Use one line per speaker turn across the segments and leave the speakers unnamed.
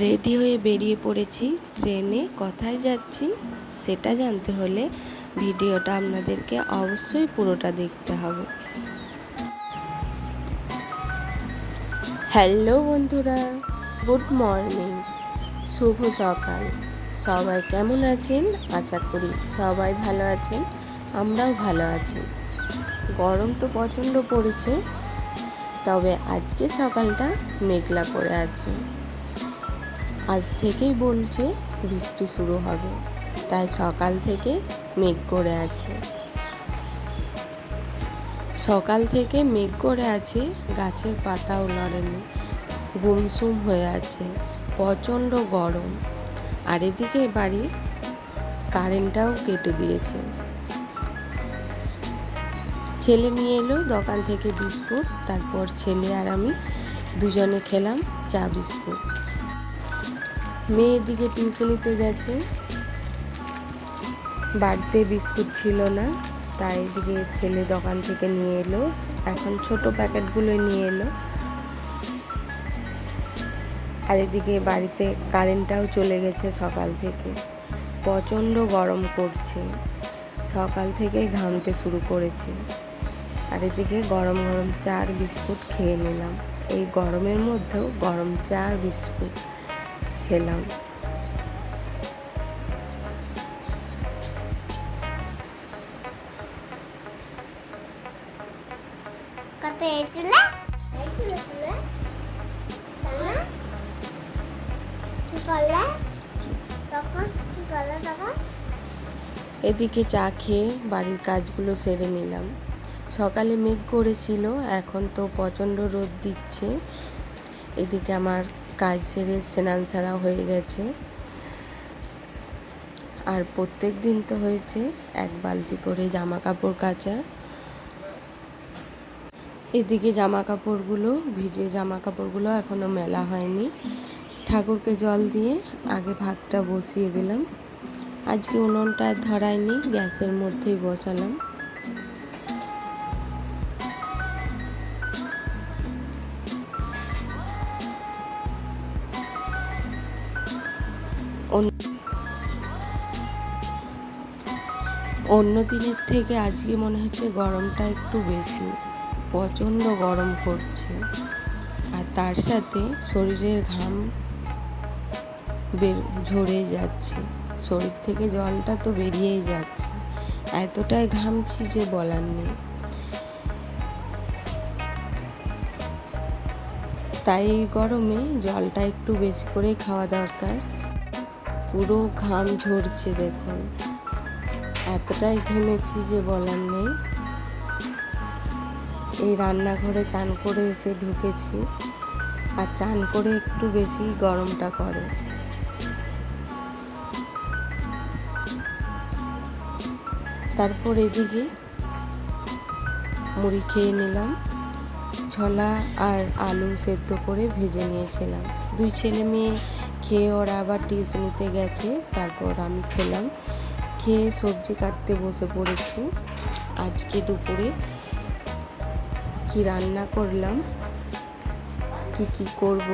Ready হয়ে বেরিয়ে পড়েছি ট্রেনে। কোথায় যাচ্ছি সেটা জানতে হলে ভিডিওটা আপনাদেরকে অবশ্যই পুরোটা দেখতে হবে। হ্যালো বন্ধুরা, গুড মর্নিং, শুভ সকাল। সবাই কেমন আছেন? আশা করি সবাই ভালো আছেন, আমরাও ভালো আছি। গরম তো প্রচণ্ড পড়েছে, তবে আজকে সকালটা মেঘলা করে আছে। আজ থেকেই বলছে বৃষ্টি শুরু হবে। তাই সকাল থেকে মেঘ করে আছে। সকাল থেকে মেঘ করে আছে, গাছের পাতাও নড়েনি। গুমসুম হয়ে আছে, প্রচণ্ড গরম। আর এদিকে বাড়ি কারেন্টটাও কেটে দিয়েছে। ছেলে নিয়ে এলো দোকান থেকে বিস্কুট, তারপর ছেলে আর আমি দুজনে খেলাম চা বিস্কুট। মেয়ে দিকে টিউশনিতে গেছে। বাড়িতে বিস্কুট ছিল না, তাই এদিকে ছেলে দোকান থেকে নিয়ে এলো। এখন ছোট প্যাকেটগুলো নিয়ে এলো। আর এদিকে বাড়িতে কারেন্টটাও চলে গেছে সকাল থেকে। প্রচণ্ড গরম করছে সকাল থেকে ঘামতে শুরু করেছে। আর এদিকে গরম গরম চা আর বিস্কুট খেয়ে নিলাম। এই গরমের মধ্যেও গরম চা আর বিস্কুট। খেলাম।
কত এটুলে
এদিকে চা খেয়ে বাড়ির কাজগুলো সেরে নিলাম। সকালে মেঘ করেছিল এখন তো প্রচণ্ড রোদ দিচ্ছে। এদিকে আমার কাজ সেরে স্নান সারা হয়ে গেছে। আর প্রত্যেক দিন তো হয়েছে এক বালতি করে জামা কাপড় কাচা। এদিকে জামা কাপড়গুলো ভিজে জামা কাপড়গুলো এখনও মেলা হয়নি। ঠাকুরকে জল দিয়ে আগে ভাতটা বসিয়ে দিলাম। আজকে উনুনটা ধরায়নি গ্যাসের মধ্যেই বসালাম। অন্য দিনের থেকে আজকে মনে হচ্ছে গরমটা একটু বেশি, প্রচণ্ড গরম করছে। আর তার সাথে শরীরের ঘাম বের, ঝরে যাচ্ছে। শরীর থেকে জলটা তো বেরিয়েই যাচ্ছে। এতটাই ঘামছি যে বলার নেই। তাই এই গরমে জলটা একটু বেশি করে খাওয়া দরকার। পুরো ঘাম ঝরছে দেখুন। এতটাই ঘেমেছি যে বলার নেই। এই রান্নাঘরে চান করে এসে ঢুকেছি আর চান করে একটু বেশি গরমটা করে। তারপর এদিকে মুড়ি খেয়ে নিলাম, ছোলা আর আলু সেদ্ধ করে ভেজে নিয়েছিলাম। দুই ছেলে মেয়ে খেয়ে ওরা আবার টিউশনিতে গেছে, তারপর আমি খেলাম। খেয়ে সবজি কাটতে বসে পড়েছি। আজকে দুপুরে কি রান্না করলাম, কি কি করব,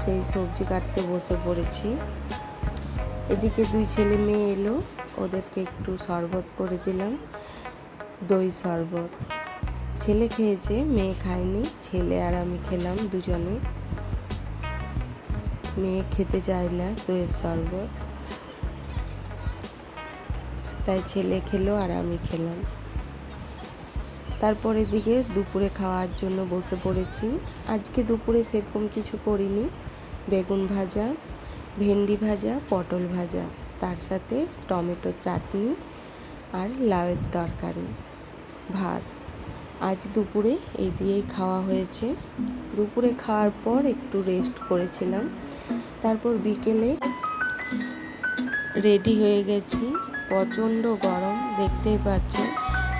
সেই সবজি কাটতে বসে পড়েছি। এদিকে দুই ছেলে মেয়ে এলো, ওদেরকে একটু শরবত করে দিলাম, দই শরবত। ছেলে খেয়েছে, মেয়ে খায়নি, ছেলে আর আমি খেলাম দুজনে। মেয়ে খেতে চায় না দইয়ের শরবত। তাই ছেলে খেলো আর আমি খেলাম। তারপরে এদিকে দুপুরে খাওয়ার জন্য বসে পড়েছি। আজকে দুপুরে সেরকম কিছু করিনি। বেগুন ভাজা, ভেন্ডি ভাজা, পটল ভাজা, তার সাথে টমেটো চাটনি আর লাউয়ের তরকারি, ভাত। আজ দুপুরে এই দিয়েই খাওয়া হয়েছে। দুপুরে খাওয়ার পর একটু রেস্ট করেছিলাম। তারপর বিকেলে রেডি হয়ে গেছি। প্রচণ্ড গরম দেখতেই পাচ্ছেন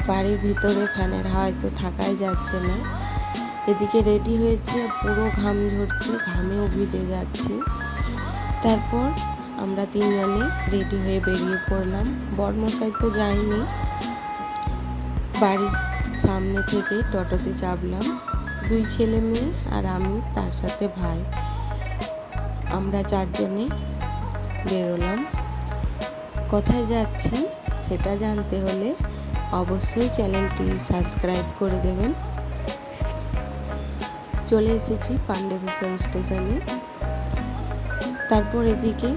বাড়ির ভিতরে ফ্যানের হাওয়ায় তো থাকাই যাচ্ছে না। এদিকে রেডি হয়েছে, পুরো ঘাম ঝরছে ঘামেও ভিজে যাচ্ছি। তারপর আমরা তিনজনে রেডি হয়ে বেরিয়ে পড়লাম। বর্মশাই তো যায়নি। বাড়ির সামনে থেকে টোটোতে চাপলাম। দুই ছেলে মেয়ে আর আমি, তার সাথে ভাই। আমরা চারজনে বেরোলাম। কোথায় যাচ্ছি সেটা জানতে হলে অবশ্যই চ্যানেলটি সাবস্ক্রাইব করে দেবেন। চলে এসেছি পাণ্ডবেশ্বর স্টেশনে। তারপর এদিকে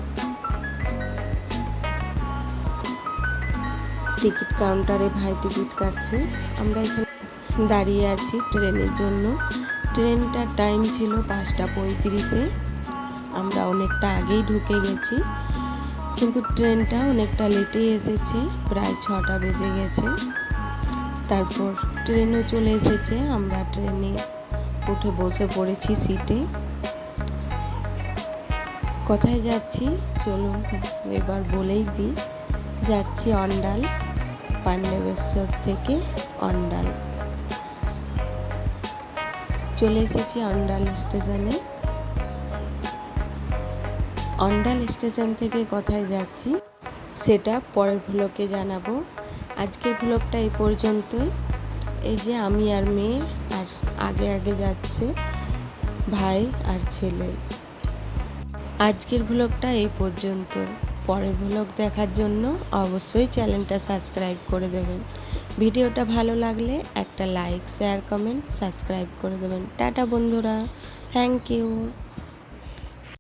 টিকিট কাউন্টারে ভাই টিকিট কাটছে। আমরা এখানে দাঁড়িয়ে আছি ট্রেনের জন্য। ট্রেনটার টাইম ছিল পাঁচটা পঁয়ত্রিশে। আমরা অনেকটা আগেই ঢুকে গেছি। কিন্তু ট্রেনটা অনেকটা লেটেই এসেছে, প্রায় ছটা বেজে গেছে। তারপর ট্রেনও চলে এসেছে, আমরা ট্রেনে উঠে বসে পড়েছি সিটে। কোথায় যাচ্ছি? চলুন এবার বলেই দিই। যাচ্ছি অন্ডাল, পাণ্ডবেশ্বর থেকে অন্ডাল। চলে এসেছি অন্ডাল স্টেশনে। অন্ডাল স্টেশন থেকে কোথায় যাচ্ছি, সেটা পরের ভ্লগে জানাব। আজকের ভ্লগটা এই পর্যন্তই। এই যে আমি আর মেয়ে, আর আগে আগে যাচ্ছে ভাই আর ছেলে। আজকের ভ্লগটা এই পর্যন্ত পরের ভ্লগ দেখার জন্য অবশ্যই চ্যানেলটা সাবস্ক্রাইব করে দেবেন। ভিডিওটা ভালো লাগলে একটা লাইক, শেয়ার, কমেন্ট, সাবস্ক্রাইব করে দেবেন। টাটা বন্ধুরা। Thank you.